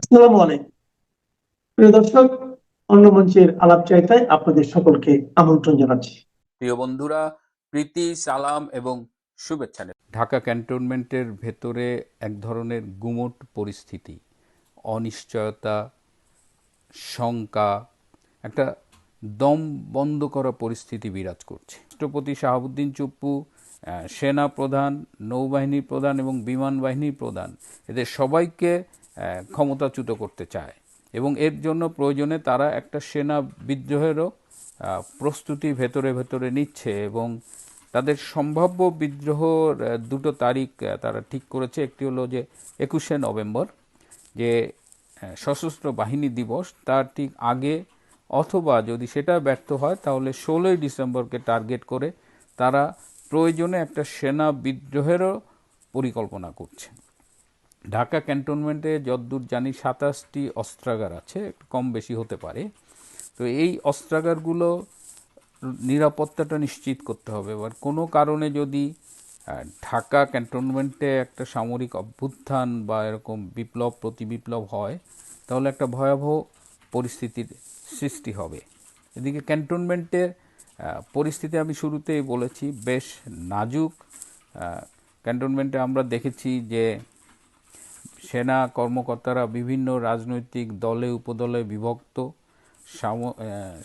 আসসালামু আলাইকুম। প্রিয় দর্শক অন্য মঞ্চের আলাপ চাইতায় আপনাদের সকলকে আমন্ত্রণ জানাচ্ছি। প্রিয় বন্ধুরা প্রীতি সালাম এবং শুভেচ্ছা ঢাকা ক্যান্টনমেন্টের ভেতরে এক ধরনের গুমট পরিস্থিতি অনিশ্চয়তা শঙ্কা একটা দম বন্ধ করা পরিস্থিতি বিরাজ করছে। রাষ্ট্রপতি শাহাবুদ্দিন চুপ্পু আহ, সেনা প্রধান নৌবাহিনী প্রধান এবং বিমান বাহিনী প্রধান এদের সবাইকে ক্ষমতাচ্যুত করতে চায়। এবং এর জন্য প্রয়োজনে তারা একটা সেনা বিদ্রোহেরও প্রস্তুতি ভেতরে ভেতরে নিচ্ছে এবং তাদের সম্ভাব্য বিদ্রোহর দুটো তারিখ তারা ঠিক করেছে। একটি হলো যে একুশে নভেম্বর, যে সশস্ত্র বাহিনী দিবস, তার ঠিক আগে অথবা যদি সেটা ব্যর্থ হয়, তাহলে ষোলোই ডিসেম্বরকে টার্গেট করে তারা প্রয়োজনে একটা সেনা বিদ্রোহেরও পরিকল্পনা করছে। ঢাকা ক্যান্টনমেন্টে যদ্দূর জানি সাতাশটি অস্ত্রাগার আছে, একটু কম বেশি হতে পারে। তো এই অস্ত্রাগারগুলো নিরাপত্তাটা নিশ্চিত করতে হবে। এবার কোনো কারণে যদি ঢাকা ক্যান্টনমেন্টে একটা সামরিক অভ্যুত্থান বা এরকম বিপ্লব, প্রতি বিপ্লব হয়, তাহলে একটা ভয়াবহ পরিস্থিতির সৃষ্টি হবে। এদিকে ক্যান্টনমেন্টের পরিস্থিতি আমি শুরুতেই বলেছি, বেশ নাজুক। ক্যান্টনমেন্টে আমরা দেখেছি যে সেনা কর্মকর্তারা বিভিন্ন রাজনৈতিক দলে, উপদলে বিভক্ত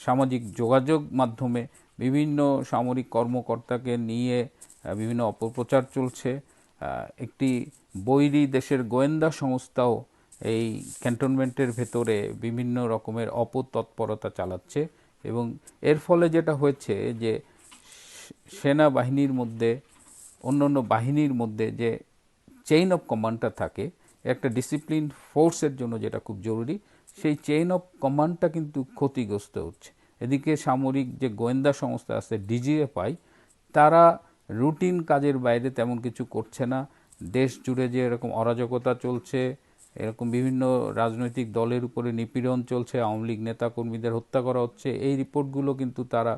সামাজিক যোগাযোগ মাধ্যমে বিভিন্ন সামরিক কর্মকর্তাকে নিয়ে বিভিন্ন অপপ্রচার চলছে। একটি বৈরী দেশের গোয়েন্দা সংস্থাও এই ক্যান্টনমেন্টের ভেতরে বিভিন্ন রকমের অপতৎপরতা চালাচ্ছে এবং এর ফলে যেটা হয়েছে যে, সেনাবাহিনীর মধ্যে, অন্যান্য বাহিনীর মধ্যে যে চেইন অফ কমান্ডটা থাকে একটা ডিসিপ্লিন ফোর্সের জন্য যেটা খুব জরুরি, সেই চেইন অফ কমান্ডটা কিন্তু ক্ষতিগ্রস্ত হচ্ছে। এদিকে সামরিক যে গোয়েন্দা সংস্থা আছে ডিজিএফআই তারা রুটিন কাজের বাইরে তেমন কিছু করছে না। দেশ জুড়ে যে এরকম অরাজকতা চলছে, এরকম বিভিন্ন রাজনৈতিক দলের উপরে নিপীড়ন চলছে, আওয়ামী লীগ নেতাকর্মীদের হত্যা করা হচ্ছে, এই রিপোর্টগুলো কিন্তু তারা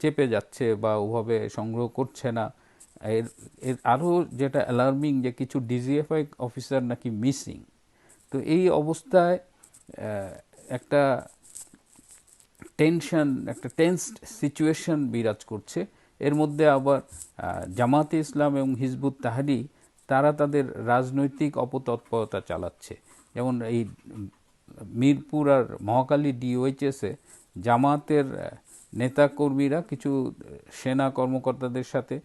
চেপে যাচ্ছে বা ওভাবে সংগ্রহ করছে না। এর এর আরও যেটা অ্যালার্মিং যে কিছু ডিজিএফআই অফিসার নাকি মিসিং তো এই অবস্থায় একটা টেনশন একটা টেন্সড সিচুয়েশন বিরাজ করছে। এর মধ্যে আবার জামাতে ইসলাম এবং হিজবুত তাহারি, তারা তাদের রাজনৈতিক অপতৎপরতা চালাচ্ছে। যেমন এই মিরপুর আর মহাকালী ডিওএইচএসে জামাতের নেতাকর্মীরা, কিছু সেনা কর্মকর্তাদের সাথে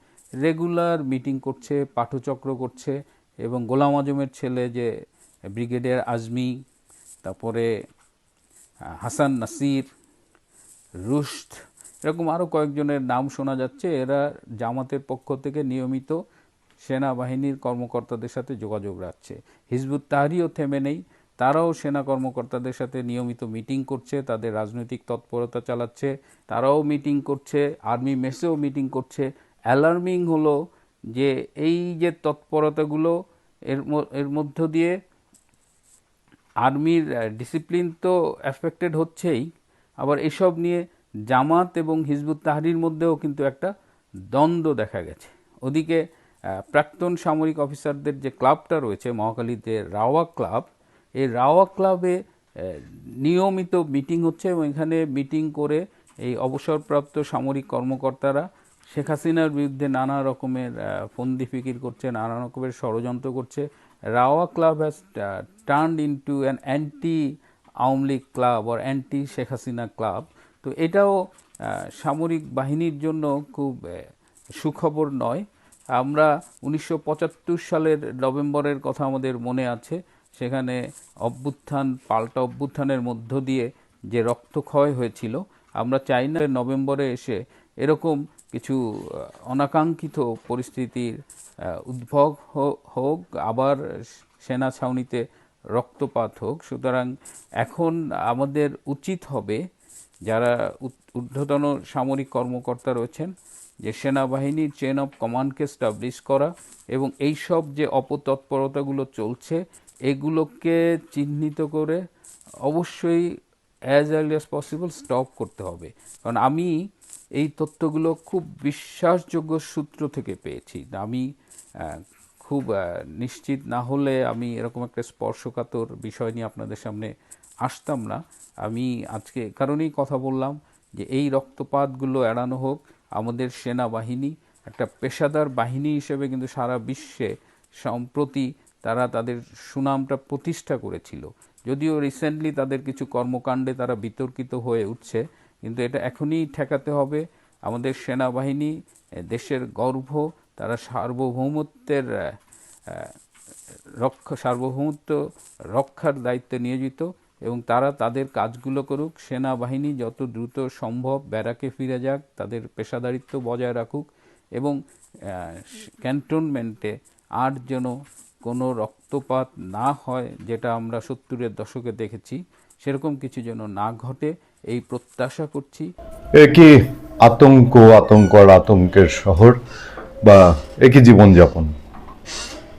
রেগুলার মিটিং করছে, পাঠচক্র করছে এবং গোলাম আজমের ছেলে যে ব্রিগেডিয়ার আজমি, তারপরে হাসান নাসির রুশদ এরকম আরও কয়েকজনের নাম শোনা যাচ্ছে। এরা জামাতের পক্ষ থেকে নিয়মিত সেনাবাহিনীর কর্মকর্তাদের সাথে যোগাযোগ রাখছে। হিজবুত তাহারিও থেমে নেই। তারাও সেনা কর্মকর্তাদের সাথে নিয়মিত মিটিং করছে, তাদের রাজনৈতিক তৎপরতা চালাচ্ছে। তারাও মিটিং করছে, আর্মি মেসেও মিটিং করছে। অ্যালার্মিং হলো যে এই যে তৎপরতাগুলো এর এর মধ্য দিয়ে আর্মির ডিসিপ্লিন তো অ্যাফেক্টেড হচ্ছেই, আবার এসব নিয়ে জামাত এবং হিজবুত তাহরির মধ্যেও কিন্তু একটা দ্বন্দ্ব দেখা গেছে। ওদিকে প্রাক্তন সামরিক অফিসারদের যে ক্লাবটা রয়েছে, মহাখালীতে রাওয়া ক্লাব, এই রাওয়া ক্লাবে নিয়মিত মিটিং হচ্ছে এবং এখানে মিটিং করে এই অবসরপ্রাপ্ত সামরিক কর্মকর্তারা শেখ হাসিনার বিরুদ্ধে নানা রকমের ফন্দি ফিকির করছে, নানা রকমের ষড়যন্ত্র করছে। Rawa club has turned into an anti Awami League club or anti Sheikh Hasina club. তো এটাও সামরিক বাহিনীর জন্য খুব সুখবর নয়। আমরা উনিশশো পঁচাত্তর সালের নভেম্বরের কথা আমাদের মনে আছে। সেখানে অভ্যুত্থান, পাল্টা অভ্যুত্থানের মধ্য দিয়ে যে রক্তক্ষয় হয়েছিল, আমরা চাই না নভেম্বরে এসে এরকম কিছু অনাকাঙ্ক্ষিত পরিস্থিতির উদ্ভব হোক, আবার সেনা ছাউনিতে রক্তপাত হোক। সুতরাং এখন আমাদের উচিত হবে, যারা ঊর্ধ্বতন সামরিক কর্মকর্তা রয়েছেন, যে সেনাবাহিনীর চেন অফ কমান্ডকে স্টাবলিশ করা এবং এই সব যে অপতৎপরতাগুলো চলছে, এগুলোকে চিহ্নিত করে অবশ্যই as early as possible stop করতে হবে। কারণ আমি এই তথ্যগুলো খুব বিশ্বাসযোগ্য সূত্র থেকে পেয়েছি। আমি খুব নিশ্চিত না হলে আমি এরকম একটা স্পর্শকাতর বিষয় নিয়ে আপনাদের সামনে আসতাম না। আমি আজকে কারণেই কথা বললাম যে এই রক্তপাতগুলো এড়ানো হোক, আমাদের সেনাবাহিনী একটা পেশাদার বাহিনী হিসেবে কিন্তু সারা বিশ্বে সম্প্রতি তারা তাদের সুনামটা প্রতিষ্ঠা করেছিল। যদিও রিসেন্টলি তাদের কিছু কর্মকাণ্ডে তারা বিতর্কিত হয়ে উঠছে কিন্তু এটা এখনই ঠেকাতে হবে। আমাদের সেনাবাহিনী, দেশের গর্ভ, তারা সার্বভৌমত্বের রক্ষা, সার্বভৌমত্ব রক্ষার দায়িত্বে নিয়োজিত এবং তারা তাদের কাজগুলো করুক। সেনাবাহিনী যত দ্রুত সম্ভব ব্যারাকে ফিরে যাক, তাদের পেশাদারিত্ব বজায় রাখুক এবং ক্যান্টনমেন্টে আর যেন কোনো রক্তপাত না হয়, যেটা আমরা সত্তরের দশকে দেখেছি, সেরকম কিছু যেন না ঘটে। এই প্রত্যাশা করছি। একই আতঙ্ক আতঙ্ক আর আতঙ্কের শহর বা একই জীবনযাপন?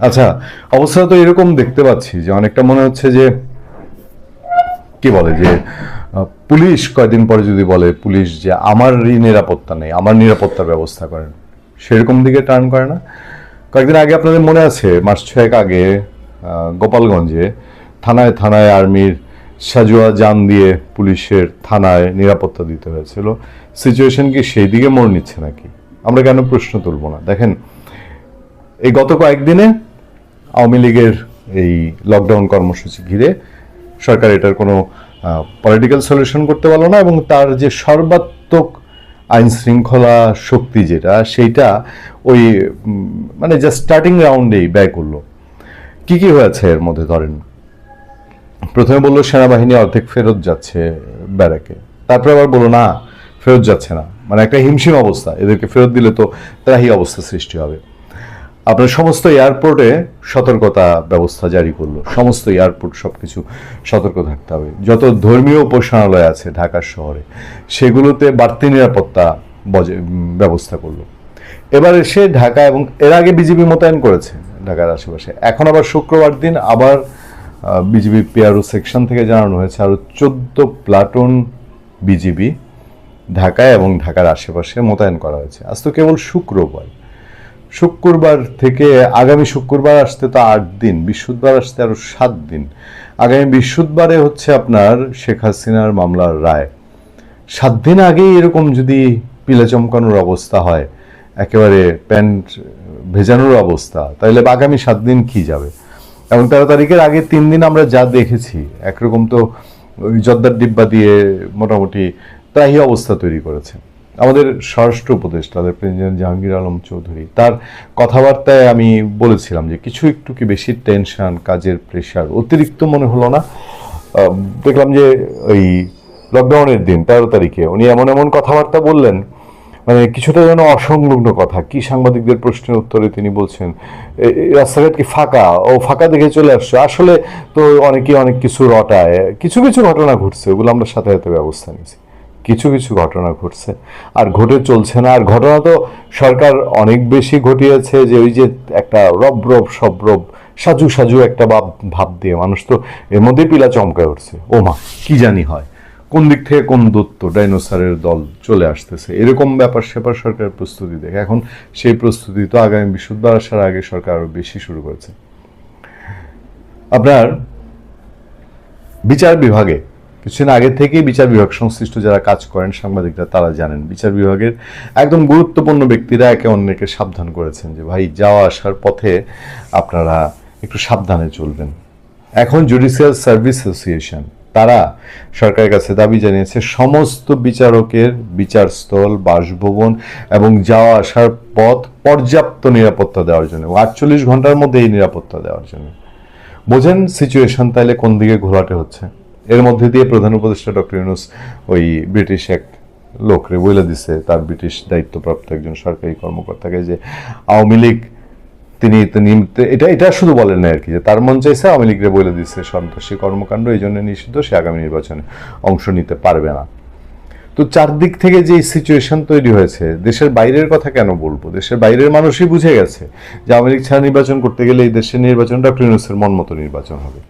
আচ্ছা অবস্থা তো এরকম দেখতে পাচ্ছি যে অনেকটা মনে হচ্ছে যে, কি বলে যে পুলিশ কয়দিন পরে যদি বলে পুলিশ যে আমারই নিরাপত্তা নেই, আমার নিরাপত্তার ব্যবস্থা করেন, সেরকম দিকে টার্ন করে না? কয়েকদিন আগে আপনাদের মনে আছে, মাস ছয়েক আগে গোপালগঞ্জে থানায় থানায় আর্মির সাজুয়া যান দিয়ে পুলিশের থানায় নিরাপত্তা দিতে হয়েছিল। সিচুয়েশন কি সেই দিকে মোড় নিচ্ছে নাকি? আমরা কেন প্রশ্ন তুলব না? দেখেন, এই গত কয়েকদিনে আওয়ামী লীগের এই লকডাউন কর্মসূচি ঘিরে সরকার এটার কোনো পলিটিক্যাল সলিউশন করতে পারল না এবং তার যে সর্বাত্মক আইন শৃঙ্খলা শক্তি যেটা, সেইটা ওই মানে জাস্ট স্টার্টিং রাউন্ডেই ব্যয় করল। কি কি হয়েছে এর মধ্যে ধরেন? প্রথমে বলল, সেনাবাহিনী অর্ধেক ফেরত যাচ্ছে ব্যারাকে। তারপরে আবার বলল, না, ফেরত যাচ্ছে না। মানে একটা হিমশিম অবস্থা, এদেরকে ফেরত দিলে তো ত্রাহি অবস্থা সৃষ্টি হবে। আপনার সমস্ত এয়ারপোর্টে সতর্কতা ব্যবস্থা জারি করল, সমস্ত এয়ারপোর্ট সব কিছু সতর্ক থাকতে হবে। যত ধর্মীয় উপাসনালয় আছে ঢাকার শহরে, সেগুলোতে বাড়তি নিরাপত্তা ব্যবস্থা করল। এবার এসে ঢাকা এবং এর আগে বিজেপি মোতায়েন করেছে ঢাকার আশেপাশে। এখন আবার শুক্রবার দিন আবার বিজিবি পিআরও সেকশন থেকে জানানো হয়েছে আরও চোদ্দ প্লাটুন বিজিবি ঢাকায় এবং ঢাকার আশেপাশে মোতায়েন করা হয়েছে। আজ তো কেবল শুক্রবার। শুক্রবার থেকে আগামী শুক্রবার আসতে তো আট দিন, বৃহস্পতিবার আসতে আরও সাত দিন। আগামী বৃহস্পতিবারে হচ্ছে আপনার শেখ হাসিনার মামলার রায়। সাত দিন আগেই এরকম যদি পিলা চমকানোর অবস্থা হয়, একেবারে প্যান্ট ভেজানোর অবস্থা, তাহলে আগামী সাত দিন কি যাবে? এবং তেরো তারিখের আগে তিন দিন আমরা যা দেখেছি, একরকম তো ওই জর্দার ডিব্বা দিয়ে মোটামুটি তাই অবস্থা তৈরি করেছে। আমাদের স্বরাষ্ট্র উপদেষ্টা প্রেসিডেন্ট জাহাঙ্গীর আলম চৌধুরী, তার কথাবার্তায় আমি বলেছিলাম যে কিছু একটু কি বেশি টেনশন, কাজের প্রেশার, অতিরিক্ত মনে হলো না। দেখলাম যে ওই লকডাউনের দিন, তেরো তারিখে উনি এমন এমন কথাবার্তা বললেন মানে কিছুটা যেন অসংলগ্ন কথা। কি সাংবাদিকদের প্রশ্নের উত্তরে তিনি বলছেন রাস্তাঘাট কি ফাঁকা? ও ফাঁকা দেখে চলে আসছে। আসলে তো অনেকে অনেক কিছু রটায়। কিছু কিছু ঘটনা ঘটছে, ওগুলো আমরা সাথে সাথে ব্যবস্থা নিয়েছি। কিছু কিছু ঘটনা ঘটছে। আর ঘটে চলছে না। আর ঘটনা তো সরকার অনেক বেশি ঘটিয়েছে যে ওই যে একটা রব রব, সব রব, সাজু সাজু একটা ভাব ভাব দিয়ে মানুষ তো এর মধ্যেই পিলা চমকায় উঠছে। ও মা কি জানি হয়। কোন দিক থেকে কোন দত্ত ডাইনোসারের দল চলে আসতেছে? এরকম ব্যাপার সেপার সরকার প্রস্তুতি দেখে। এখন সেই প্রস্তুতি তো আগামী বিশুদ্ধবার আসার আগে সরকার আরও বেশি শুরু করেছে। আপনার বিচার বিভাগে, কিছুদিন আগে থেকেই বিচার বিভাগ সংশ্লিষ্ট যারা কাজ করেন, সাংবাদিকরা তারা জানেন, বিচার বিভাগের একদম গুরুত্বপূর্ণ ব্যক্তিরা একে অন্যকে সাবধান করেছেন যে, ভাই, যাওয়া আসার পথে আপনারা একটু সাবধানে চলবেন। এখন জুডিশিয়াল সার্ভিস অ্যাসোসিয়েশন তারা সরকারের কাছে দাবি জানিয়েছে, সমস্ত বিচারকের বিচারস্থল, বাসভবন এবং যাওয়া আসার পথ পর্যাপ্ত নিরাপত্তা দেওয়ার জন্য আটচল্লিশ ঘণ্টার মধ্যে এই নিরাপত্তা দেওয়ার জন্য। বোঝেন সিচুয়েশন তাইলে কোন দিকে ঘোলাটে হচ্ছে? এর মধ্যে দিয়ে প্রধান উপদেষ্টা ডক্টর ইউনুস ওই ব্রিটিশ এক লোকরে বলে দিছে, তার ব্রিটিশ দায়িত্বপ্রাপ্ত একজন সরকারি কর্মকর্তাকে যে আওয়ামী লীগ তিনি এটা এটা শুধু বলেন না আর কি, যে তার মন চাইছে আওয়ামী লীগরে বলে দিচ্ছে সন্ত্রাসী কর্মকাণ্ড, এই জন্য নিষিদ্ধ, সে আগামী নির্বাচনে অংশ নিতে পারবে না। তো চারদিক থেকে যে সিচুয়েশন তৈরি হয়েছে, দেশের বাইরের কথা কেন বলব? দেশের বাইরের মানুষই বুঝে গেছে যে আওয়ামী লীগ ছাড়া নির্বাচন করতে গেলে এই দেশের নির্বাচন, ডক্টর মন মতো নির্বাচন হবে।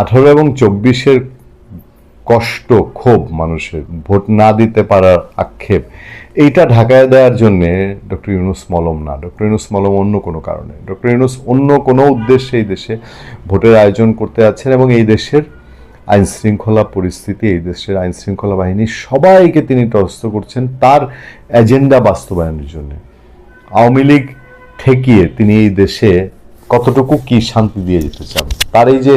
আঠারো এবং চব্বিশের কষ্ট, ক্ষোভ মানুষের, ভোট না দিতে পারার আক্ষেপ এইটা ঢাকায় দেওয়ার জন্য ডক্টর ইউনুস মলম না। ডক্টর ইউনুস মলম অন্য কোনো কারণে। ডক্টর ইউনুস অন্য কোনো উদ্দেশ্যে এই দেশে ভোটের আয়োজন করতে যাচ্ছেন এবং এই দেশের আইন শৃঙ্খলা পরিস্থিতি, এই দেশের আইন শৃঙ্খলা বাহিনী সবাইকে তিনি ত্রস্ত করছেন তার এজেন্ডা বাস্তবায়নের জন্য। আওয়ামী লীগ ঠেকিয়ে তিনি এই দেশে কতটুকু কি শান্তি দিয়ে যেতে চান? তার এই যে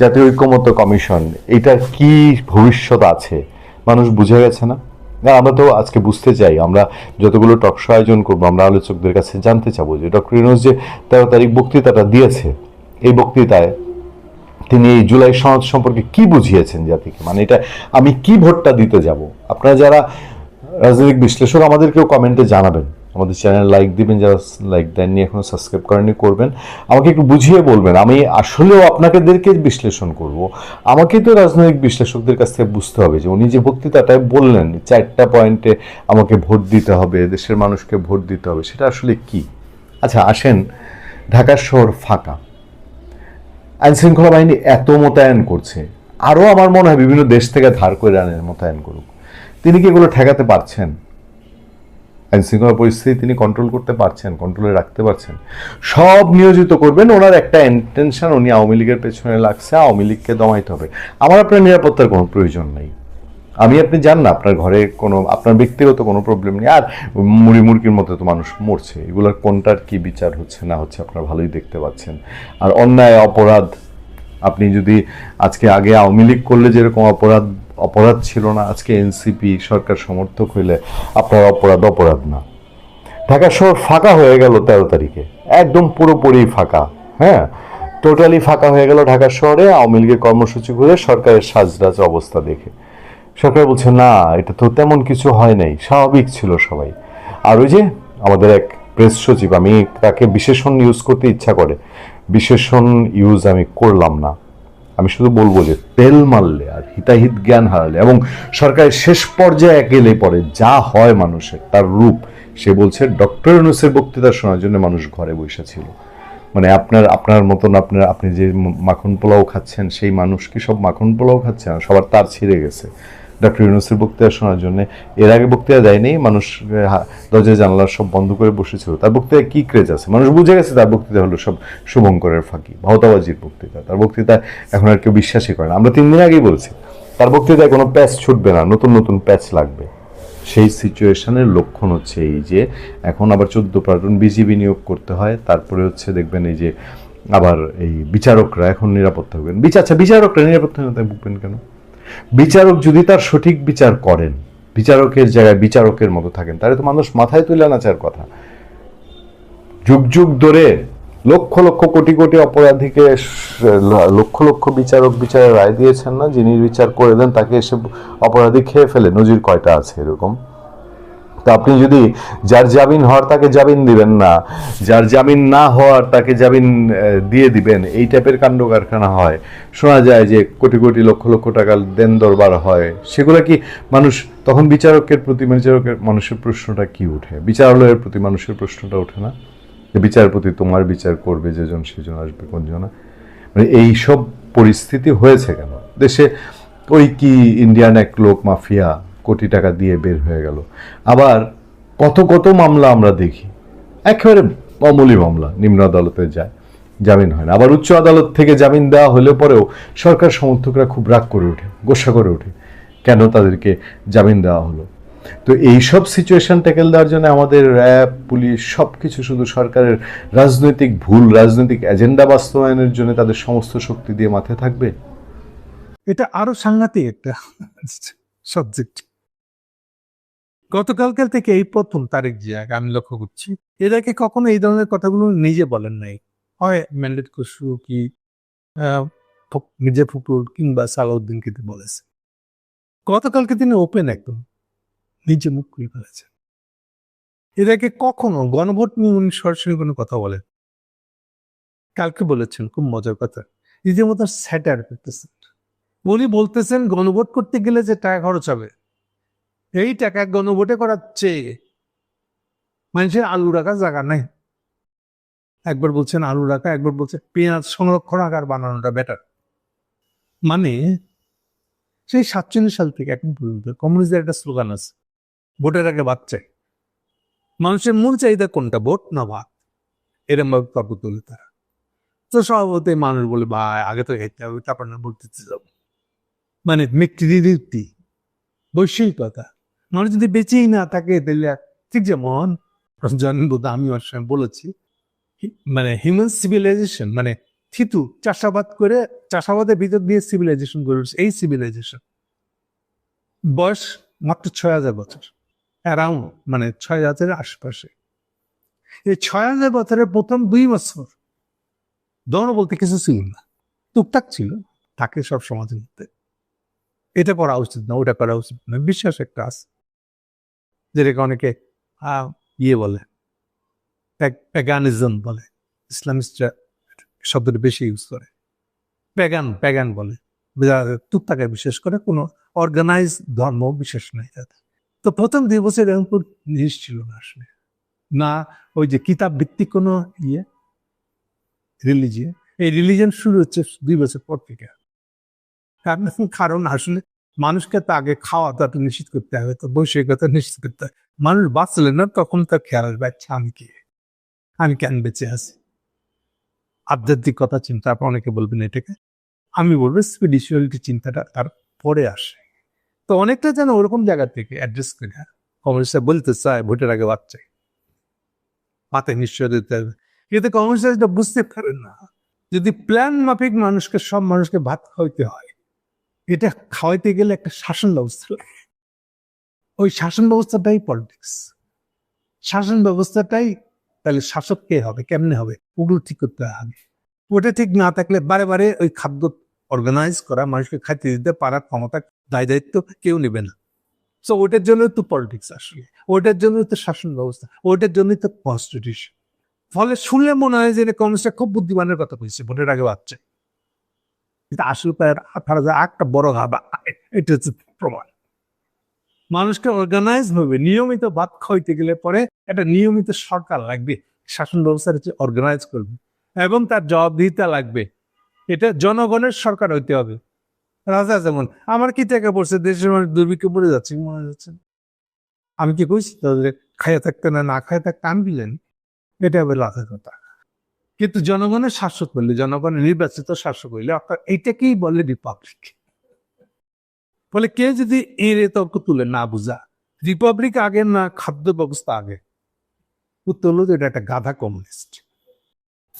জাতীয় ঐক্যমত্য কমিশন এটার কি ভবিষ্যৎ আছে? মানুষ বুঝে গেছে না? না, আমরা তো আজকে বুঝতে চাই, আমরা যতগুলো টকশো আয়োজন করব, আমরা আলোচকদের কাছে জানতে চাবো যে ডক্টর ইউনুস যে তেরো তারিখ বক্তৃতাটা দিয়েছে, এই বক্তৃতায় তিনি এই জুলাই সনদ সম্পর্কে কি বুঝিয়েছেন জাতিকে? মানে এটা আমি কি ভোটটা দিতে যাব? আপনারা যারা রাজনৈতিক বিশ্লেষক, আমাদেরকেও কমেন্টে জানাবেন। আমাদের চ্যানেল লাইক দিবেন, যারা লাইক দেননি এখনও সাবস্ক্রাইব করেননি, করবেন। আমাকে একটু বুঝিয়ে বলবেন, আমি আসলেও আপনাদেরকে বিশ্লেষণ করব। আমাকে তো রাজনৈতিক বিশ্লেষকদের কাছ থেকে বুঝতে হবে যে উনি যে বক্তৃতাটায় বললেন, চারটা পয়েন্টে আমাকে ভোট দিতে হবে, দেশের মানুষকে ভোট দিতে হবে, সেটা আসলে কি? আচ্ছা আসেন ঢাকা শহর ফাঁকা। আইন শৃঙ্খলা বাহিনী এত মোতায়েন করছে, আরও আমার মনে হয় বিভিন্ন দেশ থেকে ধার করে আনেন মোতায়েন করুক। তিনি কি এগুলো ঠেকাতে পারছেন? আইন শৃঙ্খলা পরিস্থিতি তিনি কন্ট্রোল করতে পারছেন কন্ট্রোলে রাখতে পারছেন। সব নিয়োজিত করবেন, ওনার একটা ইন্টেনশন উনি আওয়ামী লীগের পেছনে লাগছে, আওয়ামী লীগকে দমাইতে হবে। আমার আপনার নিরাপত্তার কোনো প্রয়োজন নেই। আমি, আপনি জান না, আপনার ঘরে কোনো, আপনার ব্যক্তিগত কোনো প্রবলেম নেই। আর মুড়ি মুরগির মতো তো মানুষ মরছে, এগুলোর কোনটার কি বিচার হচ্ছে না হচ্ছে আপনারা ভালোই দেখতে পাচ্ছেন। আর অন্যায় অপরাধ, আপনি যদি আজকে আগে আওয়ামী লীগ করলে যেরকম অপরাধ অপরাধ ছিল না। আজকে এনসিপি সরকার সমর্থক হইলে আপনার অপরাধ অপরাধ না। ঢাকা শহর ফাঁকা হয়ে গেল তেরো তারিখে। একদম পুরোপুরি ফাঁকা হ্যাঁ? টোটালি ফাঁকা হয়ে গেল ঢাকা শহরে। আওয়ামী লীগের কর্মসূচি করে সরকারের সাজরাজ অবস্থা দেখে। সরকার বলছে, না, এটা তো তেমন কিছু হয় নাই। স্বাভাবিক ছিল সবাই। আর ওই যে আমাদের এক প্রেস সচিব, আমি তাকে বিশেষণ ইউজ করতে ইচ্ছা করে। বিশেষণ ইউজ আমি করলাম না। আমি শুধু বলব যে তেল মারলে আর হিতাহিত জ্ঞান হারালে এবং সরকারের শেষ পর্যায়ে গেলে পরে যা হয় মানুষের, তার রূপ, সে বলছে ডক্টর ইউনুসের বক্তৃতা শোনার জন্য মানুষ ঘরে বসেছিল মানে আপনার আপনার মতন আপনার, আপনি যে মাখন পোলাও খাচ্ছেন, সেই মানুষ কি সব মাখন পোলাও খাচ্ছে? সবার তার ছিঁড়ে গেছে। ডক্টর ইউনুসের বক্তৃতা শোনার জন্য। এর আগে বক্তৃতা দেয়নি, মানুষ দরজা জানলা সব বন্ধ করে বসেছিল। তার বক্তৃতা কি ক্রেজ আছে? মানুষ বুঝে গেছে তার বক্তৃতা হলো সব শুভঙ্করের ফাঁকি ভাওতাবাজির বক্তৃতা। তার বক্তৃতা এখন আর কেউ বিশ্বাসই করে না। আমরা তিন দিন আগেই বলছি, তার বক্তৃতায় কোনো প্যাচ ছুটবে না, নতুন নতুন প্যাচ লাগবে। সেই সিচুয়েশনের লক্ষণ হচ্ছে এই যে, এখন আবার চোদ্দ প্লাটুন বিজিবি নিয়োগ করতে হয়, তারপরে হচ্ছে দেখবেন এই যে, আবার এই বিচারকরা এখন নিরাপত্তা হবেন বিচার আচ্ছা বিচারকরা নিরাপত্তাহীনতায় ভুগবেন কেন? বিচারক যদি তার সঠিক বিচার করেন, বিচারকের জায়গায় বিচারকের মতো থাকেন, তাহলে তো মানুষ মাথায় তুলে নাচার কথা। যুগ যুগ ধরে লক্ষ লক্ষ কোটি কোটি অপরাধীকে লক্ষ লক্ষ বিচারক বিচারে রায় দিয়েছেন না, যিনি বিচার করে দেন, তাকে এসে অপরাধী খেয়ে ফেলে, নজির কয়টা আছে এরকম? তো আপনি যদি যার জামিন হওয়ার তাকে জামিন দিবেন না, যার জামিন না হওয়ার তাকে জামিন দিয়ে দিবেন, এই টাইপের কাণ্ড কারখানা হয়। শোনা যায় যে কোটি কোটি লক্ষ লক্ষ টাকার দেন দরবার হয়। সেগুলো কি মানুষ, তখন বিচারকের প্রতি, বিচারকের মানুষের প্রশ্নটা কি উঠে? বিচারালয়ের প্রতি মানুষের প্রশ্নটা ওঠে না? যে বিচারপতি তোমার বিচার করবে যেজন সেজন আসবে কোনজন মানে এইসব পরিস্থিতি হয়েছে কেন? দেশে ওই কি ইন্ডিয়ান এক লোক, মাফিয়া কোটি টাকা দিয়ে বের হয়ে গেল। আবার কত কত মামলা আমরা দেখি। একেবারে অমলি মামলা, নিম্ন আদালতে যায়, জামিন হয় না। আবার উচ্চ আদালত থেকে জামিন দেওয়া হলে পরেও সরকার সমর্থকরা খুব রাগ করে ওঠে, গোসা করে ওঠে, কেন তাদেরকে জামিন দেওয়া হলো? তো এই সব সিচুয়েশন ট্যাকেল দেওয়ার জন্য আমাদের র্যাব, পুলিশ সব কিছু শুধু সরকারের রাজনৈতিক ভুল, রাজনৈতিক এজেন্ডা বাস্তবায়নের জন্য তাদের সমস্ত শক্তি দিয়ে মাথায় থাকবে? এটা আরও সাংঘাতিক একটা সাবজেক্ট গতকালকার থেকে এই প্রথম তারিখ জিয়াকে আমি লক্ষ্য করছি, এর আগে কখনো এই ধরনের কথাগুলো নিজে বলেন নাই। হয় ম্যান্ডেট খসরু কি মির্জা ফখরুল কিংবা সালাউদ্দিন কিন্তু বলেছে। গতকালকে তিনি ওপেন একদম, নিজে মুখ খুলে ফেলেছেন। এর আগে কখনো গণভোট নিয়ে উনি সরাসরি কোনো কথা বলেন। কালকে বলেছেন, খুব মজার কথা। নিজের মতো স্যাটার করতেছেন উনি বলতেছেন, গণভোট করতে গেলে যে টাকা খরচ হবে এই টাকা গণভোটে করার চেয়ে মানুষের আলু রাখার জায়গা নাই। একবার বলছেন আলু রাখা, একবার বলছেন পেঁয়াজ সংরক্ষণ আকার বানানোটা বেটার মানে সেই সাতচল্লিশ সাল থেকে এখন পর্যন্ত কমিউনিস্টদের একটা স্লোগান আছে, ভোটের আগে বাচ্চা মানুষের মূল চাহিদা কোনটা, ভোট না ভাত এরম ভাবে তর্ক তোলে তারা। তো স্বভাবতই মানুষ বলে বা আগে তো খেতে হবে তারপর না ভোট দিতে যাব। মানে মেট্রিটি বৈশ্বিকতা। মানুষ যদি বেঁচেই না থাকে, তাহলে ঠিক যেমন জন্মবোধ আমি ওর সঙ্গে বলেছি মানে হিউম্যান সিভিলাইজেশন মানে থিতু চাষাবাদ করে চাষাবাদের ভিতর দিয়ে সিভিলাইজেশন গড়ে উঠছে, এই সিভিলাইজেশন বয়স মাত্র ছয় হাজার বছর অ্যারাউন্ড মানে ছয় হাজারের আশপাশে। এই ছয় হাজার বছরের প্রথম দুই বছর দৌড় বলতে কিছু ছিল না, টুকটাক ছিল, থাকে সব সমাজের মধ্যে। এটা করা উচিত না, ওটা করা উচিত না, বিশ্বাস একটা আছে। যেটাকে অনেকে ইয়ে বলে প্যাগানিজম বলে। ইসলামিস্টরা শব্দটা বেশি ইউজ করে। প্যাগান প্যাগান বলে। টুকটাকে বিশেষ করে কোনো অর্গানাইজ ধর্ম বিশেষ নাই তাদের। তো প্রথম দুই বছর এরকম কোনো জিনিস ছিল না আসলে। না ওই যে কিতাব ভিত্তিক কোনো ইয়ে রিলিজিয়ন এই রিলিজিয়ন শুরু হচ্ছে দুই বছর পর থেকে। কারণ আসলে মানুষকে তো আগে খাওয়া দাওয়া তো নিশ্চিত করতে হবে, তো বৈষয়িকতা নিশ্চিত করতে হবে। মানুষ বাঁচলে না তখন তার খেয়াল আসবে আচ্ছা আমি কি? আমি কেন বেঁচে আছি? আধ্যাত্মিকতা চিন্তা অনেকে বলবেন এটাকে। আমি বলব স্পিরিচুয়ালিটি চিন্তাটা তার পরে আসে। তো অনেকটা যেন ওরকম জায়গা থেকে অ্যাড্রেস করে কমিউনিস্টরা বলতে চায়, ভোটের আগে বাচ্চায় পাতে নিশ্চয় দিতে হবে। কিন্তু এটা বুঝতে পারেন না। যদি প্ল্যান মাফিক মানুষকে, সব মানুষকে ভাত খাওয়াইতে হয় এটা খাওয়াইতে গেলে একটা শাসন ব্যবস্থা লাগে। ওই শাসন ব্যবস্থাটাই পলিটিক্স শাসন ব্যবস্থাটাই তাহলে শাসক কে হবে? কেমনে হবে? ওগুলো ঠিক করতে হবে। ওটা ঠিক না থাকলে বারে বারে ওই খাদ্য অর্গানাইজ করা, মানুষকে খাইতে দিতে, পারার ক্ষমতা, দায় দায়িত্ব কেউ নেবে না। সো ওটার জন্য তো পলিটিক্স আসলে। ওটার জন্য তো শাসন ব্যবস্থা। ওটার জন্যই তো কনস্টিটিউশন ফলে শুনলে মনে হয় যে কংগ্রেসটা খুব বুদ্ধিমানের কথা কইছে ভোটের আগে বাচ্চা কিন্তু একটা বড় ঘাবা এটা হচ্ছে প্রমাণ। মানুষকে অর্গানাইজ ভাবে নিয়মিত ভাত খাইতে গেলে পরে একটা নিয়মিত সরকার লাগবে, শাসন ব্যবস্থা হচ্ছে অর্গানাইজ করবে এবং তার জবাবদিহিতা লাগবে। এটা জনগণের সরকার হইতে হবে। রাজা যেমন, আমার কি টাকা পড়ছে? দেশের মানুষ দুর্ভিক্ষে পড়ে যাচ্ছে মনে যাচ্ছে আমি কি কইছি তাদের খাইয়া থাকতে না না খাইয়া থাকতে আমি এটা হবে লাভের কথা। কিন্তু জনগণের শাসক হইলে জনগণের নির্বাচিত শাসক হইলে অর্থাৎ এইটাকেই বলে রিপাবলিক ফলে কেউ যদি এর তর্ক তুলে না বুঝা রিপাবলিক আগে না, খাদ্য ব্যবস্থা আগে, উত্তর এটা একটা গাধা কমিউনিস্ট।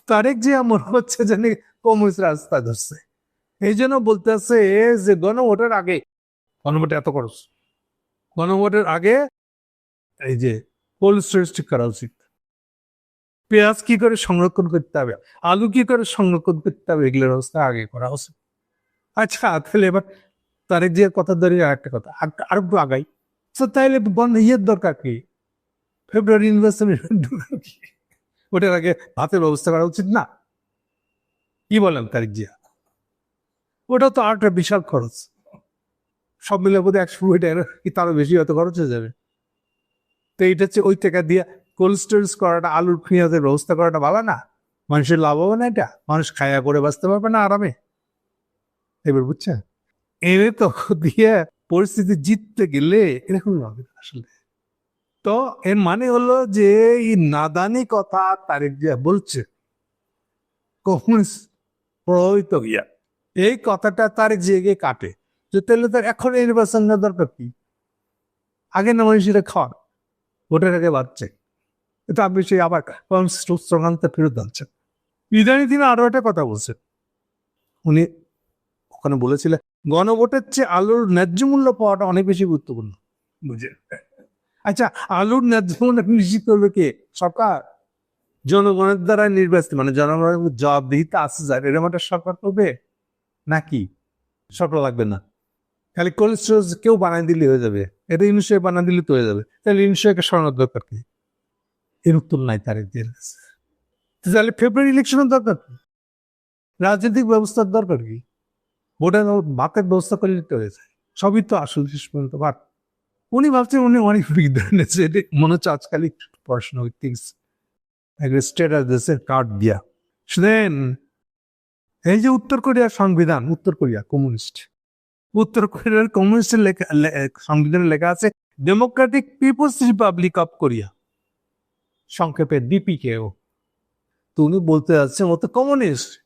তারেক যে আমার হচ্ছে যে কমিউনিস্ট রাস্তা ধরছে। এই জন্য বলতে আছে যে গণভোটের আগে, গণভোটে এত খরচ, গণভোটের আগে এই যে কোল্ড স্টোরেজ ঠিক করা উচিত। পেঁয়াজ কি করে সংরক্ষণ করতে হবে? আলু কি করে সংরক্ষণ করতে হবে? এগুলোর ব্যবস্থা আগে করা উচিত। আচ্ছা তাহলে এবার তারেক যে কথা দাঁড়িয়ে একটা কথা, আর- একটু আগাই। তো তাইলে বন্ধ ইয়ের দরকার কি? ফেব্রুয়ারি দরকার কি ওটার আগে ভাতের ব্যবস্থা করা উচিত না? কি বলেন তারিক জিয়া? ওটা তো আর একটা বিশাল খরচ। সব মিলে বোধহয় একশো কোটি টাকা কি তারও বেশি হয়তো খরচ হয়ে যাবে। তো এইটা হচ্ছে ওই টাকা দিয়ে কোল্ড স্টোরেজ করাটা, আলুর পেঁয়াজের ব্যবস্থা করাটা ভালো না? মানুষের লাভ হবে না এটা? মানুষ খায়া করে বাঁচতে পারবে না আরামে? এবার বুঝছেন? এনে তো দিয়ে পরিস্থিতি জিততে গেলে এরকম হবে আসলে। তো এর মানে হলো যে, এই নাদানি কথা তারেক জিয়া বলছে কমিউনিস্ট প্রভাবিত হইয়া। এই কথাটা তার জেগে কাটে, যে তাহলে তার এখন নির্বাচন দরকার কি? আগে না মানুষেরা খাওয়ান ভোটের আগে বাড়ছে এটা আপনি সেই আবার স্ট্রগানতে ফেরত আনছেন। ইদানি তিনি আরও একটা কথা বলছেন। উনি ওখানে বলেছিলেন, গণভোটের চেয়ে আলুর ন্যায্য মূল্য পাওয়াটা অনেক বেশি গুরুত্বপূর্ণ। বুঝে আচ্ছা আলুর ন্যায্য মূল্য নিশ্চিত করবে কে? সরকার? জনগণের দ্বারা নির্বাচিত মানে জনগণের জবাবদিহিতা আছে যায় এরকম একটা সরকার করবে? নাকি? সরকার লাগবে না। খালি কোল্ড স্টোরেজ কেউ বানাই দিলে হয়ে যাবে। এটা ইনশিয়ে বানাই দিলে তো হয়ে যাবে। তাহলে ইনশিয়াকে সরানোর দরকার কি? এর উত্তর নাই তার তাহলে ফেব্রুয়ারি ইলেকশনের দরকার কি? রাজনৈতিক ব্যবস্থার দরকার কি? ভোটের ভাতের ব্যবস্থা করে নিতে হয়েছে সবই তো আসল শেষ পর্যন্ত। ভাত উনি ভাবছেন উনি অনেক আছে এটা মনে হচ্ছে আজকাল একটু পড়াশোনা থিংস স্টেটাস দেশের কার্ড দিয়া। শুনেন এই যে উত্তর কোরিয়ার সংবিধান, উত্তর কোরিয়া কমিউনিস্ট উত্তর কোরিয়ার কমিউনিস্টের লেখা সংবিধানে লেখা আছে Democratic People's Republic of Korea সংক্ষেপে ডিপিকেও তো উনি বলতে যাচ্ছেন ও তো কমিউনিস্ট।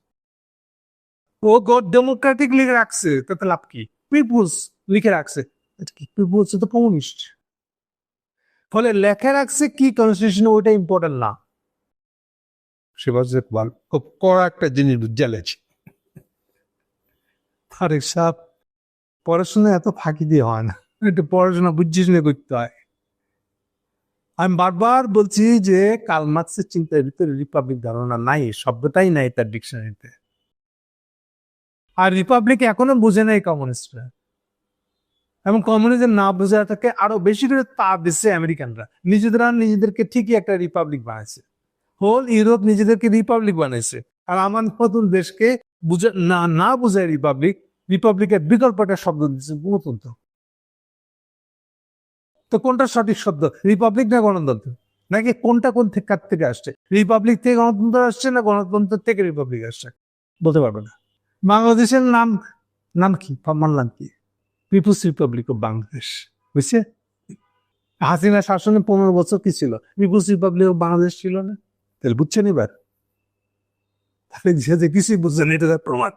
ও গড ডেমোক্রেটিক লিখে রাখছে তাতে লাভ কি? পিপুলস লিখে রাখছে। পিপুলস তো কমিউনিস্ট। ফলে লেখা রাখছে কি কনস্টিটিউশন ওইটা ইম্পর্টেন্ট না। সেবার যে বল- খুব কড়া একটা জিনিস জ্বালেছে তারেক সাহেব পড়াশোনা এত ফাঁকি দিয়ে হয় না। একটু পড়াশোনা বুঝে শুনে করতে হয়। আমি বারবার বলছি যে কাল মার্ক্সের চিন্তার ভিতরে রিপাবলিক ধারণা নাই শব্দটাই নাই তার ডিকশনারিতে। আর রিপাবলিক এখনও বুঝে নাই কমিউনিস্টরা। এবং কমিউনিজম না বোঝা থাকে আরও বেশি করে তাপ দিচ্ছে আমেরিকানরা। নিজেরা নিজেদেরকে ঠিকই একটা রিপাবলিক বানাইছে। হোল ইউরোপ নিজেদেরকে রিপাবলিক বানাইছে। আর আমার মতন দেশকে বুঝে না না বুঝায় রিপাবলিক, রিপাবলিকের বিকল্পটা শব্দ দিচ্ছে গণতন্ত্র। তো কোনটা সঠিক শব্দ? রিপাবলিক না গণতন্ত্র? নাকি কোনটা কোন থেকে কার থেকে আসছে? রিপাবলিক থেকে গণতন্ত্র আসছে না গণতন্ত্র থেকে রিপাবলিক আসছে? বলতে পারবে না। বাংলাদেশের নাম নাম কি? আমার নাম কি? পিপুলস রিপাবলিক অফ বাংলাদেশ বুঝছে? হাসিনা শাসনে পনেরো বছর কি ছিল? পিপুলস রিপাবলিক অফ বাংলাদেশ ছিল না? তাহলে বুঝছেন এবার? তাহলে যে যে কিছুই বুঝছেন এটা তার প্রমাণ।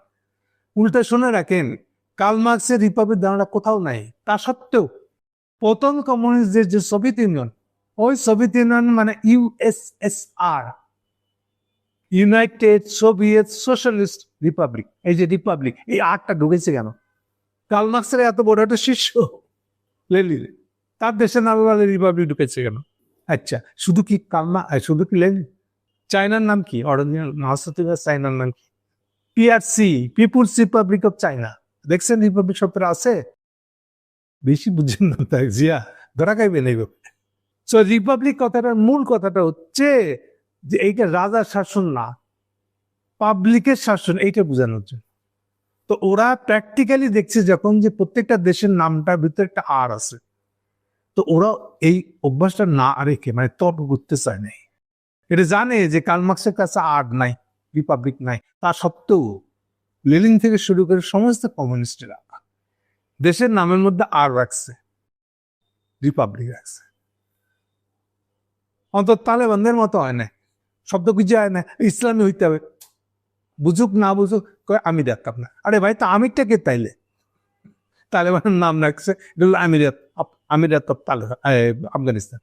উল্টা শুনে রাখেন কার্ল মার্ক্সের রিপাবলিক ধারণা কোথাও নাই। তা সত্ত্বেও প্রথম কমিউনিস্টদের যে সোভিয়েত ইউনিয়ন ওই সোভিয়েত ইউনিয়ন মানে USSR United Soviet Socialist Republic এই যে রিপাবলিক এই আটটা ঢুকেছে কেন? কার্ল মার্ক্সের এত বড় একটা শিষ্য লেলিন তার দেশের নামে বলে রিপাবলিক ঢুকেছে কেন? আচ্ছা শুধু কি কালমা শুধু কি লেনিন? চায়নার নাম কি? মহাসচিবের চায়নার নাম কি? PRC People's Republic of China দেখছেন রিপাবলিক শব্দটা আছে? বেশি বুঝছেন না তাই, জিয়া, ধরা খাইবেন এই সো রিপাবলিক কথাটার মূল কথাটা হচ্ছে যে, এইটা রাজার শাসন না পাবলিকের শাসন, এইটা বোঝানোর জন্য। তো ওরা প্র্যাকটিক্যালি দেখছে যখন যে, প্রত্যেকটা দেশের নামটার ভিতরে একটা আর আছে। তো ওরা এই অভ্যাসটা না রেখে মানে তর্ক করতে চায় নাই। এটা জানে যে কালমার্ক্সের কাছে আর নাই রিপাবলিক নাই, তা সত্ত্বেও লেলিন থেকে শুরু করে সমস্ত কমিউনিস্টরা দেশের নামের মধ্যে আর রাখছে রিপাবলিক রাখছে। অন্তত তালেবানদের মতো হয় না শব্দ খুঁজে হয় না ইসলামী হইতে হবে। বুঝুক না বুঝুক আমি দেখতাম না। আরে ভাই, তা আমিরটাকে তাইলে? তালেবানের নাম রাখছে আমিরাত আমিরাত অফ আফগানিস্তান।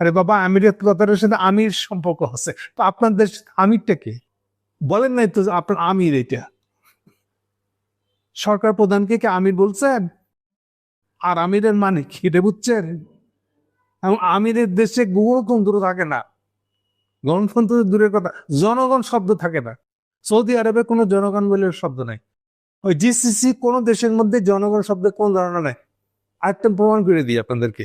আরে বাবা, আমিরাত সাথে আমির সম্পর্ক আছে, তো আপনার দেশ আমিরটা কে? বলেন নাই তো আপনার আমির এটা। সরকার প্রধানকে কি আমির বলছেন? আর আমিরের মানে এটা বুঝছেন? এবং আমিরের দেশে গণতন্ত্র থাকে না। গণতন্ত্র দূরের কথা, জনগণ শব্দ থাকে না। সৌদি আরবে কোনো জনগণ বলে শব্দ নাই। ওই জিসিসি কোনো দেশের মধ্যে জনগণ শব্দে কোনো ধারণা নাই। আরেকটা প্রমাণ করে দিই আপনাদেরকে।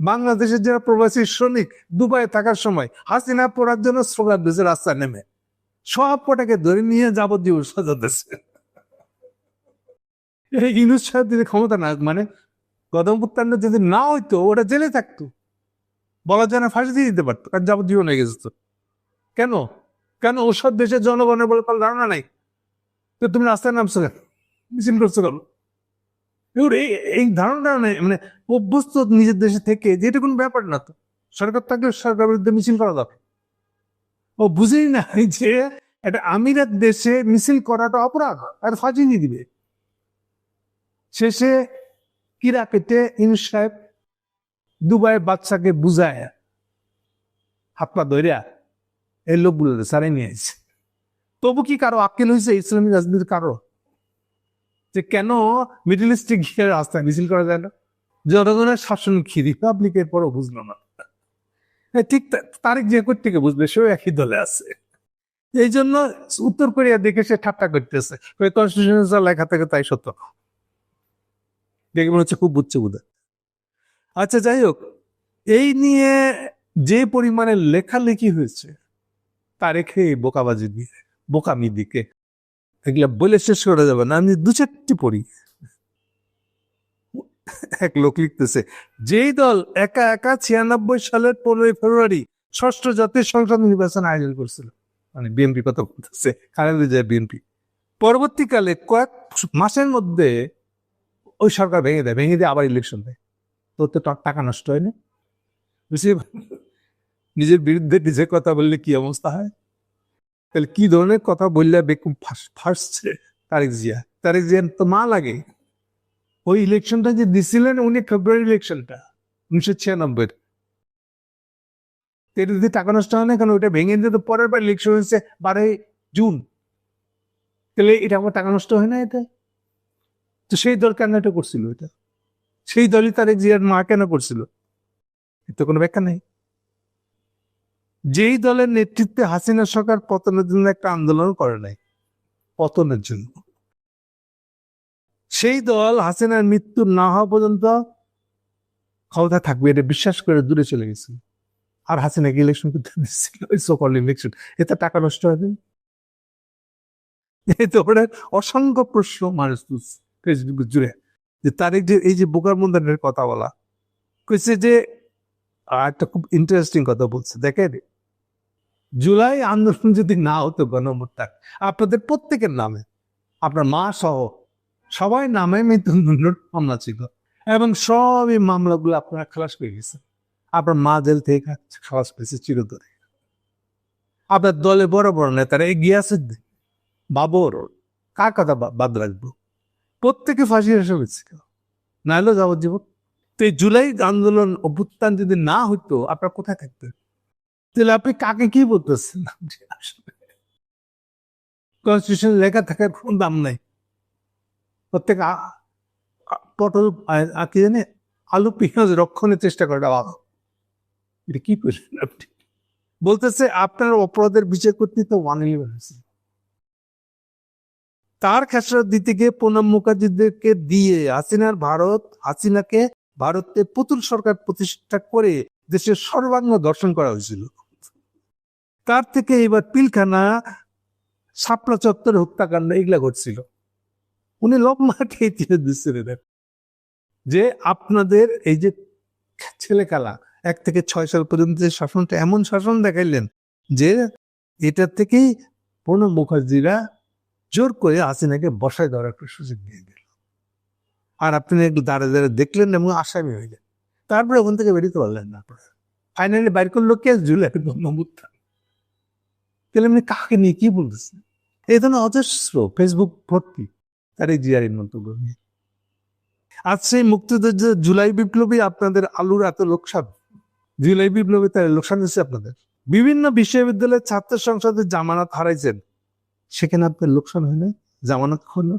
বাংলাদেশের যারা প্রবাসী শ্রমিক দুবাই থাকার সময় হাসিনা পড়ার জন্য স্লোগান দিয়েছে, রাস্তায় নেমে। সব কটাকে ধরে নিয়ে যাবজ্জীবন সাজাতেছে এই ইউনুস সাহেব যদি ক্ষমতা না মানে গদম যদি না হইতো ওটা জেলে থাকতো। বলা যায় না ফাঁসি দিয়ে দিতে পারতো, কারণ যাবজ্জীবন হয়ে গেছে তো। কেন? কেন ওসব দেশের জনগণের বলে তার ধারণা নাই? তো তুমি রাস্তায় নামছো কেন? মিছিল করছ কেন? এই ধারণা নেই মানে অভ্যস্ত নিজের দেশে থেকে, যে এটা কোনো ব্যাপার না তো। সরকার থাকলে সরকার বিরুদ্ধে মিছিল করা দরকার। ও বুঝেই না যে একটা আমিরাত দেশে মিছিল করাটা অপরাধ, আর ফাঁসি দিয়ে দিবে। শেষে কিরা পেটে ইনুস সাহেব দুবাইয়ের বাচ্চাকে বুঝায় হাত পা ধরিয়া এই লোকগুলো সারাই নিয়ে আসছে তবু কি কারও আক্কেল হয়েছে ইসলামী রাজনীতির কারও? যে কেন মিডিল ইস্টে গিয়ে রাস্তায় মিছিল করা যায় না? জনগণের শাসন কি? রিপাবলিকের পরও বুঝলো না। ঠিক তারেক যে থেকে বুঝবে? সেও একই দলে আছে। এই জন্য উত্তর কোরিয়া দেখে সে ঠাট্টা করতেছে। কনস্টিটিউশন যা লেখা থাকে তাই সত্য। দেখে মনে হচ্ছে খুব বুঝছে বোধ আচ্ছা যাই হোক এই নিয়ে যে পরিমাণে লেখালেখি হয়েছে তা রেখে বোকাবাজি দিয়ে, বোকামি দিকে, এগুলা বলে শেষ করা যাবে না। আমি দু চারটি পড়ি। এক লোক লিখতেছে, যেই দল একা একা ছিয়ানব্বই সালের পনেরোই ফেব্রুয়ারি ষষ্ঠ জাতীয় সংসদ নির্বাচন আয়োজন করছিল। মানে বিএনপি কথা বলতেছে খালেদা জিয়া বিএনপি। পরবর্তীকালে কয়েক মাসের মধ্যে ওই সরকার ভেঙে দেয়, ভেঙে দিয়ে আবার ইলেকশন দেয়। তোর তো টাকা নষ্ট হয় না। বুঝলি? নিজের বিরুদ্ধে নিজে কথা বললে কি অবস্থা হয়? তাহলে কি ধরনের কথা বললে বেকুম ফার্স্ট তারেক জিয়া? তারেক জিয়ার তো মা লাগে। ওই ইলেকশনটা যে দিছিলেন উনি ফেব্রুয়ারি ইলেকশনটা উনিশশো ছিয়ানব্বই এটা টাকা নষ্ট হয় না কারণ ওইটা ভেঙে দিতে পরের বার ইলেকশন হয়েছে বারোই জুন। তাহলে এটা আমার টাকা নষ্ট হয় না এটা তো সেই দল কেন এটা করছিল এটা? সেই দলই তারেক জিয়ার মা কেন করছিল? এর তো কোনো ব্যাখ্যা নেই। যেই দলের নেতৃত্বে হাসিনা সরকার পতনের জন্য একটা আন্দোলন করে নাই, পতনের জন্য, সেই দল হাসিনার মৃত্যু না হওয়া পর্যন্ত ক্ষমতা থাকবে, এটা বিশ্বাস করে দূরে চলে গেছে। আর হাসিনাকে ইলেকশন করতে দিচ্ছিল ওই সকল ইলেকশন এতে টাকা নষ্ট হবে। এই ধরনের অসংখ্য প্রশ্ন মানুষ তুলছে। ফেসবুক জুড়ে যে তারিখ যে, এই যে বোকার মন্দিরের কথা বলা, কইছে যে একটা খুব ইন্টারেস্টিং কথা বলছে। দেখেন, জুলাই আন্দোলন যদি না হতো গণমুত্তাক আপনাদের প্রত্যেকের নামে, আপনার মা সহ সবাই নামে মৃত্যুদণ্ডের মামলা ছিল এবং সব এই মামলাগুলো আপনারা খালাস পেয়ে গেছে আপনার মা জেল থেকে খালাস পেয়েছে চিরতরে। আপনার দলে বড় বড় নেতারা এগিয়ে আছে বাবর, কার কথা বাদ রাখব? প্রত্যেকে ফাঁসি এসে গেছিল নাহলেও যাবজ্জীবন। তো এই জুলাই আন্দোলন অভ্যুত্থান যদি না হইতো, আপনার কোথায় থাকতেন? তাহলে আপনি কাকে কি বলতেছেন? কনস্টিটিউশন লেখা থাকার কোনো দাম নাই। প্রত্যেক পটল কি জানে, আলু, পেঁয়াজ রক্ষণের চেষ্টা করে বাবা এটা কি করলেন আপনি? বলতেছে আপনার অপরাধের বিচার করতে তো ওয়ান ইলেভেন হয়েছে। তার খেসরা দিতে গিয়ে প্রণব মুখার্জিদেরকে দিয়ে হাসিনার ভারত, হাসিনাকে ভারতে পুতুল সরকার প্রতিষ্ঠা করে দেশের সর্বাঙ্গ দর্শন করা হয়েছিল। তার থেকে এবার পিলখানা, শাপলা চত্বর হত্যাকাণ্ড এগুলা ঘটছিল। উনি লম্বাকে ইতিহাস দিচ্ছিলেন যে আপনাদের এই যে ছেলে খেলা এক থেকে ছয় সাল পর্যন্ত যে শাসনটা, এমন শাসন দেখাইলেন যে এটা থেকেই প্রণব মুখার্জিরা জোর করে হাসিনাকে বসায় দেওয়ার একটা সুযোগ দিয়ে দিল। আর আপনি একটু দাঁড়ে দাঁড়ে দেখলেন এবং আসামি হইলেন। তারপরে ওখান থেকে বেরোতে পারলেন না ফাইনালি বাইর করল কেস জুলে তাহলে এমনি কাকে নিয়ে কি বলতেছেন? এই ধরনের অজস্র ফেসবুক ভর্তি তার এই জিয়ারির মন্তব্য নিয়ে। আজ সেই মুক্তিযুদ্ধ জুলাই বিপ্লবী আপনাদের আলুর এত লোকসান। জুলাই বিপ্লবী তার লোকসান হচ্ছে আপনাদের। বিভিন্ন বিশ্ববিদ্যালয়ের ছাত্র সংসদের জামানত হারাইছেন। সেখানে আপনার লোকসান হয় না, জামানত হলো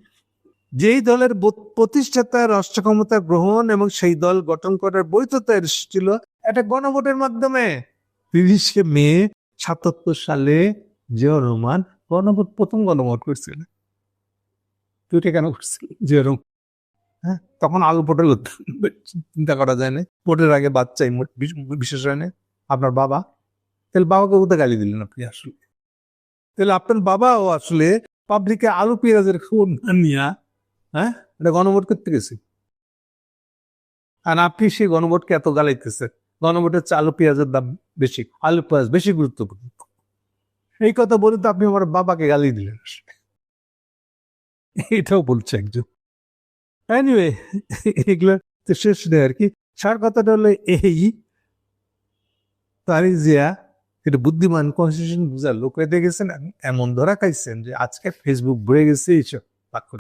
যেই দলের প্রতিষ্ঠাতা রাষ্ট্র ক্ষমতা গ্রহণ এবং সেই দল গঠন করার বৈধতা এসেছিল একটা গণভোটের মাধ্যমে। তিরিশে মে সাতাত্তর সালে জিয়া রহমান গণভোট প্রথম গণভোট করছিল। তুই কেন করছিল? জিয়া রহমান। হ্যাঁ তখন আলু পটেল চিন্তা করা যায় না। ভোটের আগে বাচ্চাই বিশেষ হয় না। আপনার বাবা তাহলে বাবাকে কোথায় গালি দিলেন আপনি আসলে? তাহলে আপনার বাবাও আসলে পাবলিকে আলু পেঁয়াজের খবর না নিয়া হ্যাঁ? এটা গণভোট করতে গেছি। আর আপনি সেই গণভোটকে এত গালাইতেছে গণভোটের চেয়ে আলু পেঁয়াজের দাম বেশি। আলু পেঁয়াজ বেশি গুরুত্বপূর্ণ। এই কথা বলে তো আপনি আমার বাবাকে গালি দিলেন। এটাও বলছে একজন। এনিওয়ে এগুলো শেষ নেই আর কি। সার কথাটা হলো এই তারিক এটা বুদ্ধিমান কনস্টিটিউশন বুঝার লোক হয়ে গেছেন, এমন ধরা খাইছেন যে আজকে ফেসবুক বেড়ে গেছে এইসব বাক্য।